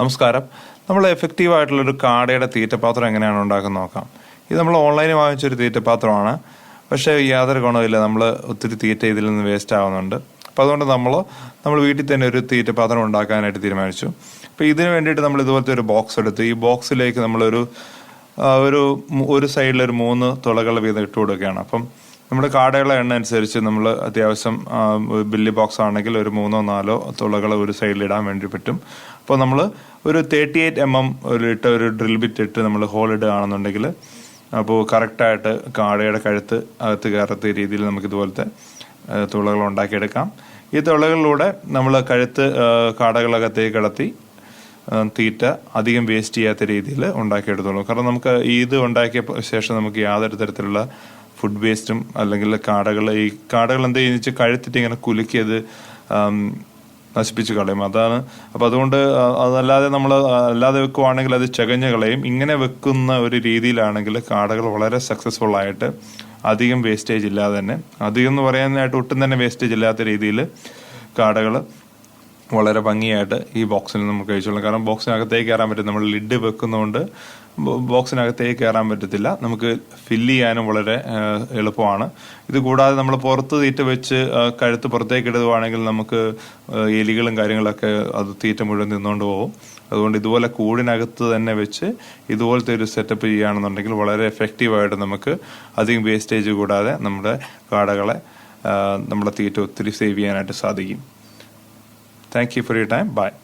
നമസ്കാരം. നമ്മൾ എഫക്റ്റീവ് ആയിട്ടുള്ളൊരു കാടയുടെ തീറ്റപാത്രം എങ്ങനെയാണ് ഉണ്ടാക്കുന്നത് നോക്കാം. ഇത് നമ്മൾ ഓൺലൈനിൽ വാങ്ങിച്ചൊരു തീറ്റപാത്രമാണ്. പക്ഷേ യാതൊരു ഗുണമില്ല നമ്മൾ ഒത്തിരി തീറ്റ ഇതിൽ നിന്ന് വേസ്റ്റ് ആവുന്നുണ്ട്. അപ്പോൾ അതുകൊണ്ട് നമ്മൾ നമ്മൾ വീട്ടിൽ തന്നെ ഒരു തീറ്റപാത്രം ഉണ്ടാക്കാനായിട്ട് തീരുമാനിച്ചു. അപ്പോൾ ഇതിന് വേണ്ടിയിട്ട് നമ്മൾ ഇതുപോലത്തെ ഒരു ബോക്സ് എടുത്ത്. ഈ ബോക്സിലേക്ക് നമ്മളൊരു ഒരു ഒരു സൈഡിൽ ഒരു മൂന്ന് തുളകൾ വീതം ഇട്ട് കൊടുക്കുകയാണ് അപ്പം നമ്മുടെ കാടയുടെ എണ്ണ അനുസരിച്ച് നമ്മൾ അത്യാവശ്യം ബില്ലി ബോക്സ് ആണെങ്കിൽ ഒരു മൂന്നോ നാലോ തുളകൾ ഒരു സൈഡിൽ ഇടാൻ വേണ്ടി പറ്റും. അപ്പോൾ നമ്മൾ ഒരു തേർട്ടി എയ്റ്റ് എം എം ഒരു ഇട്ട ഒരു ഡ്രിൽ ബിറ്റ് ഇട്ട് നമ്മൾ ഹോൾ ഇടുകയാണെന്നുണ്ടെങ്കിൽ അപ്പോൾ കറക്റ്റായിട്ട് കാടയുടെ കഴുത്ത് അകത്ത് കയറത്ത രീതിയിൽ നമുക്ക് ഇതുപോലത്തെ തുളകൾ ഉണ്ടാക്കിയെടുക്കാം. ഈ തുളകളിലൂടെ നമ്മൾ കഴുത്ത് കാടകളൊക്കെ കാടകളകത്തേക്ക് കടത്തി തീറ്റ അധികം വേസ്റ്റ് ചെയ്യാത്ത രീതിയിൽ ഉണ്ടാക്കിയെടുത്തോളൂ. കാരണം നമുക്ക് ഇത് ഉണ്ടാക്കിയ ശേഷം നമുക്ക് യാതൊരു തരത്തിലുള്ള ഫുഡ് വേസ്റ്റും അല്ലെങ്കിൽ കാടകൾ ഈ കാടകൾ എന്ത് ചെയ്യുന്ന? വെച്ചാൽ കഴുത്തിട്ട് ഇങ്ങനെ കുലുക്കിയത് അത് നശിപ്പിച്ച് കളയും. അതാണ്. അപ്പം അതുകൊണ്ട് അതല്ലാതെ നമ്മൾ അല്ലാതെ വെക്കുവാണെങ്കിൽ അത് ചകഞ്ഞ് കളയും. ഇങ്ങനെ വെക്കുന്ന ഒരു രീതിയിലാണെങ്കിൽ കാടകൾ വളരെ സക്സസ്ഫുൾ ആയിട്ട് അധികം വേസ്റ്റേജ് ഇല്ലാതെ തന്നെ അധികം എന്ന് പറയാനായിട്ട് ഒട്ടും തന്നെ വേസ്റ്റേജ് ഇല്ലാത്ത രീതിയിൽ കാടകൾ വളരെ ഭംഗിയായിട്ട് ഈ ബോക്സിൽ നമുക്ക് കഴിച്ചോളാം. കാരണം ബോക്സിനകത്തേക്ക് കയറാൻ പറ്റും. നമ്മൾ ലിഡ് വെക്കുന്നതുകൊണ്ട് ബോക്സിനകത്തേക്ക് കയറാൻ പറ്റത്തില്ല. നമുക്ക് ഫില്ല് ചെയ്യാനും വളരെ എളുപ്പമാണ്. ഇത് കൂടാതെ നമ്മൾ പുറത്ത് തീറ്റ വെച്ച് കഴുത്ത് പുറത്തേക്ക് ഇടുവാണെങ്കിൽ നമുക്ക് എലികളും കാര്യങ്ങളൊക്കെ അത് തീറ്റ മുഴുവൻ നിന്നുകൊണ്ട് പോകും. അതുകൊണ്ട് ഇതുപോലെ കൂടിനകത്ത് തന്നെ വെച്ച് ഇതുപോലത്തെ ഒരു സെറ്റപ്പ് ചെയ്യുകയാണെന്നുണ്ടെങ്കിൽ വളരെ എഫക്റ്റീവായിട്ട് നമുക്ക് അധികം വേസ്റ്റേജ് കൂടാതെ നമ്മുടെ കാടകളെ നമ്മുടെ തീറ്റ ഒത്തിരി സേവ് ചെയ്യാനായിട്ട് സാധിക്കും. Thank you for your time. Bye.